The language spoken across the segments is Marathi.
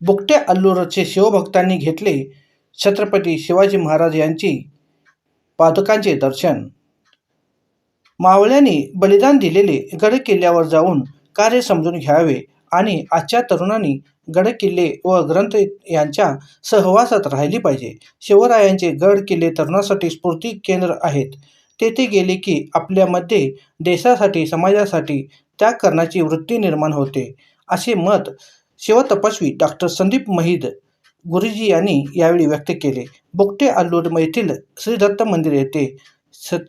बुकट्या अल्लूरचे शिवभक्तांनी घेतले छत्रपती शिवाजी महाराज यांची पादुकांचे दर्शन. मावळ्यांनी बलिदान दिलेले गड किल्ल्यावर जाऊन कार्य समजून घ्यावे. आणि आजच्या तरुणांनी गड किल्ले व ग्रंथ यांच्या सहवासात राहिली पाहिजे. शिवरायांचे गड किल्ले तरुणासाठी स्फूर्ती केंद्र आहेत. तेथे गेले की आपल्यामध्ये देशासाठी समाजासाठी त्याग करण्याची वृत्ती निर्माण होते. असे मत शिवतपस्वी डॉक्टर संदीप महिद गुरुजी यांनी यावेळी व्यक्त केले. बुकटे आल्लूर येथील श्री दत्त मंदिर येथे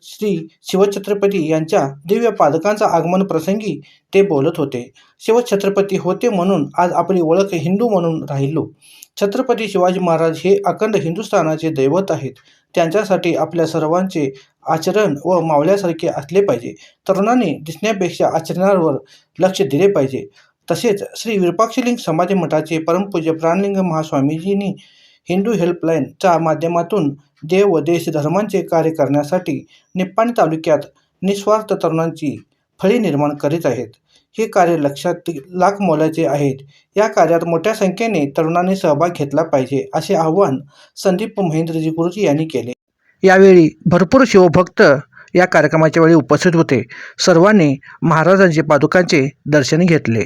श्री शिवछत्रपती यांच्या दिव्य पादकांचा आगमन प्रसंगी ते बोलत होते. शिवछत्रपती होते म्हणून आज आपली ओळख हिंदू म्हणून राहिलो. छत्रपती शिवाजी महाराज हे अखंड हिंदुस्थानाचे दैवत आहेत. त्यांच्यासाठी आपल्या सर्वांचे आचरण व मावल्यासारखे असले पाहिजे. तरुणांनी दिसण्यापेक्षा आचरणावर लक्ष दिले पाहिजे. तसेच श्री विरूपाक्षलिंग समाधी मठाचे परमपूज्य प्राणलिंग महास्वामीजींनी हिंदू हेल्पलाईनच्या माध्यमातून देव व देश धर्मांचे कार्य करण्यासाठी निप्पाणी तालुक्यात निस्वार्थ तरुणांची फळी निर्माण करीत आहेत. हे कार्य लक्षात लाख मोलाचे आहेत. या कार्यात मोठ्या संख्येने तरुणांनी सहभाग घेतला पाहिजे असे आवाहन संदीप महेंद्रजी गुरुजी यांनी केले. यावेळी भरपूर शिवभक्त या कार्यक्रमाच्या वेळी उपस्थित होते. सर्वांनी महाराजांचे पादुकांचे दर्शन घेतले.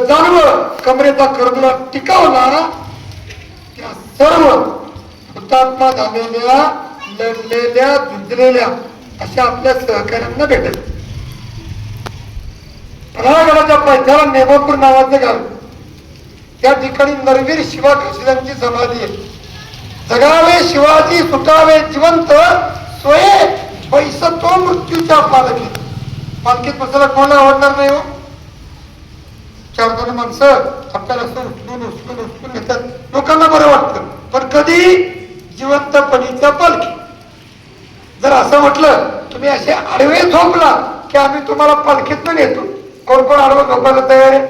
गळ्यातलं जानवं कमरेचा करदुला टिकावणारा त्या सर्व हुतात्मा झालेल्या लढलेल्या झुंजलेल्या अशा आपल्या सहकार्यांना भेटत पन्हाळगडाच्या पैशाला नेमापूर नावाचं गाव. त्या ठिकाणी नरवीर शिवा काशीदांची समाधी आहे. जगावे शिवाजी सुटावे जिवंत सोये पैसा तो मृत्यूच्या पालखी पालखीत बसायला कोणाला आवडणार नाही हो? चार दोन माणसं आपल्याला उचलून उचलून उचलून घेतात. लोकांना बरं वाटतं. पण कधी? जिवंतपणीच्या पालखी. जर असं म्हटलं तुम्ही असे आडवे झोपला की आम्ही तुम्हाला पालखीत येतो कोण कोण आडवं झोपायला तयार आहे?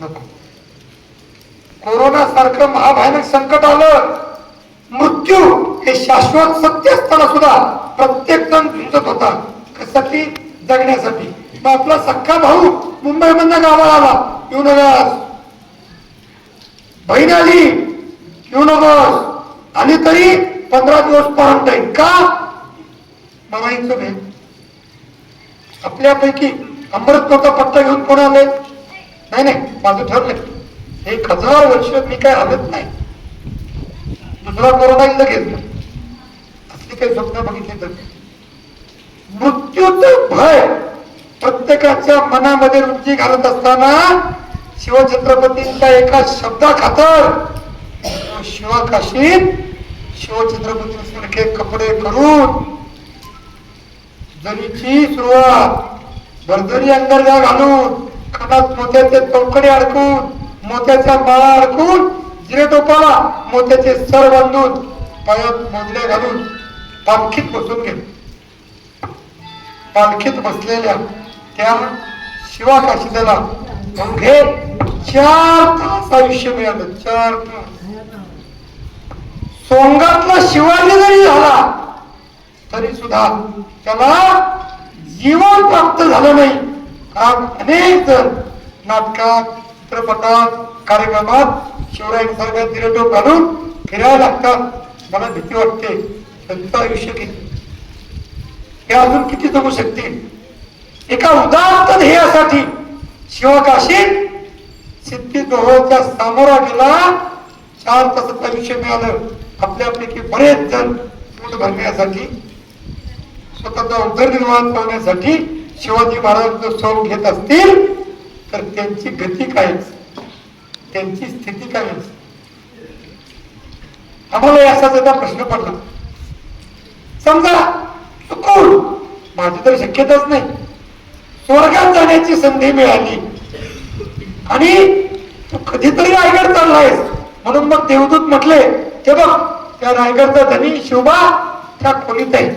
नको. कोरोना सारखं महाभयानक संकट आलं मृत्यू हे शाश्वत सत्य असताना सुद्धा प्रत्येक जण झुंजत होता. कशासाठी जगण्यासाठी. मग आपला सख्खा भाऊ मुंबई मधनं गावाला आला. येऊ नकोस. बहीण आली. येऊ नकोस. आणि तरी पंधरा दिवस क्वारंटाईन का? बाबाईंच भेट. आपल्यापैकी अमृतचा पत्ता घेऊन कोण आले नाही नाही माझं ठरलंय एक हजार वर्ष मी काय हलत नाही. दुसरा कोरोना लगेच असली काही स्वप्न बघितली तर. मृत्यूचं भय. प्रत्येकाच्या मनामध्ये रुची घालत असताना शिवछत्रपतींच्या एका शब्दा खातर शिवाकाशीत शिवछत्रपतींसारखे कपडे करून जरीची सुरुवात भरदरी अंगरजा घालून कानात मोत्याचे चौकडे अडकून मोत्याच्या माळा अडकून जिरे टोपाला मोत्याचे सर बांधून पायात मोजले घालून पालखीत बसून गेले. पालखीत बसलेल्या त्या शिवा काशीदाला अवघे चार तास आयुष्य मिळालं चार तास. सोंगातला शिवाजी जरी झाला तरी सुद्धा त्याला जीवन प्राप्त झालं नाही. आज अनेक जण नाटकात चित्रपटात कार्यक्रमात शिवरायांसारखा तिरटो घालून फिरायला लागतात. मला भीती वाटते त्यांचं आयुष्य किती? हे अजून किती जगू शकतील? एका उदात्त ध्येयासाठी शिवकाशी सिद्धी दोहोच्या सामोरा गेला चार तासाचं आयुष्य मिळालं. आपल्यापैकी बरेच जण पोट भरण्यासाठी स्वतःचा उदरनिर्वाह करण्यासाठी शिवाजी महाराज स्वरूप घेत असतील तर त्यांची गती कायच त्यांची स्थिती कायच आम्हाला याचाच एकदा प्रश्न पडला. समजा चुकून माझी तर शक्यताच नाही. स्वर्गात जाण्याची संधी मिळाली. आणि तू कधीतरी रायगड चाललायस. म्हणून मग देवदूत म्हटले ते बघ त्या रायगडचा धनी शोभा त्या खोलीत आहे.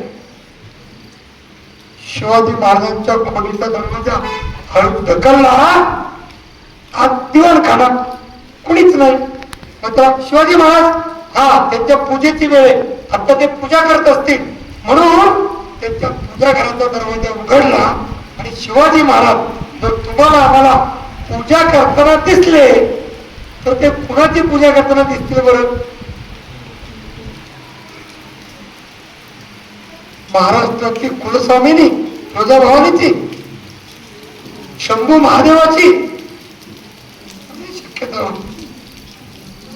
शिवाजी महाराजांच्या खोलीचा दरवाजा हळू ढकलला. आज दिवण खानात कुणीच नाही. मात्र शिवाजी महाराज हा त्यांच्या पूजेची वेळ आहे. आता ते पूजा करत असतील. म्हणून त्यांच्या पूजा घराचा दरवाजा उघडला. शिवाजी महाराज जर तुम्हाला आम्हाला पूजा करताना दिसले तर ते कुणाची पूजा करताना दिसतील बरं? महाराष्ट्रातली कुलस्वामिनी तुळजाभवानीची शंभू महादेवाची. शक्यता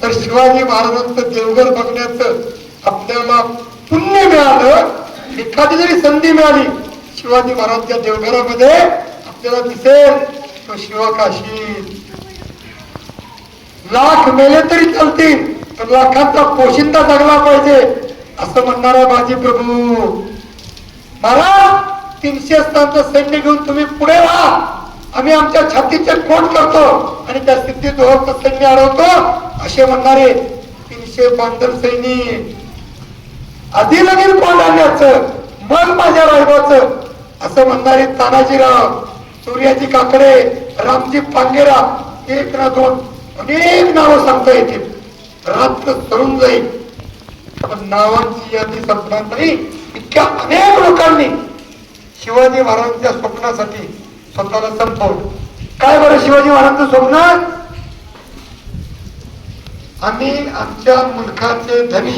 तर शिवाजी महाराजांचं देवघर बघण्याचं आपल्याला पुण्य मिळालं एखादी जरी संधी मिळाली शिवाजी महाराजच्या देवघरामध्ये आपल्याला दिसेल तो शिवकाशी. लाख मेले तरी चालतील पण लाखांचा पोशिंदा जगला पाहिजे असं म्हणणारा माझी प्रभू. महाराज तीनशे स्थानचं सैन्य घेऊन तुम्ही पुढे व्हा. आम्ही आमच्या छातीचे कोट करतो आणि त्या सिद्धी दोहरचं सैन्य अडवतो असे म्हणणारे तीनशे बांधर सैनिक. आधी लगीन कोण आणण्याचं मग माझ्या रायबाचं. असं म्हणणारे तानाजीराव सूर्याजी काकडे रामजी पांगेरा एक ना दोन अनेक नावं सांगता येतील. रात्र सरून जाईल. पण नावांची यादी संपणार नाही. इतक्या अनेक लोकांनी शिवाजी महाराजांच्या स्वप्नासाठी स्वतःला संपवलं. काय बरं शिवाजी महाराजांचं स्वप्न? आम्ही आमच्या मुलखाचे धनी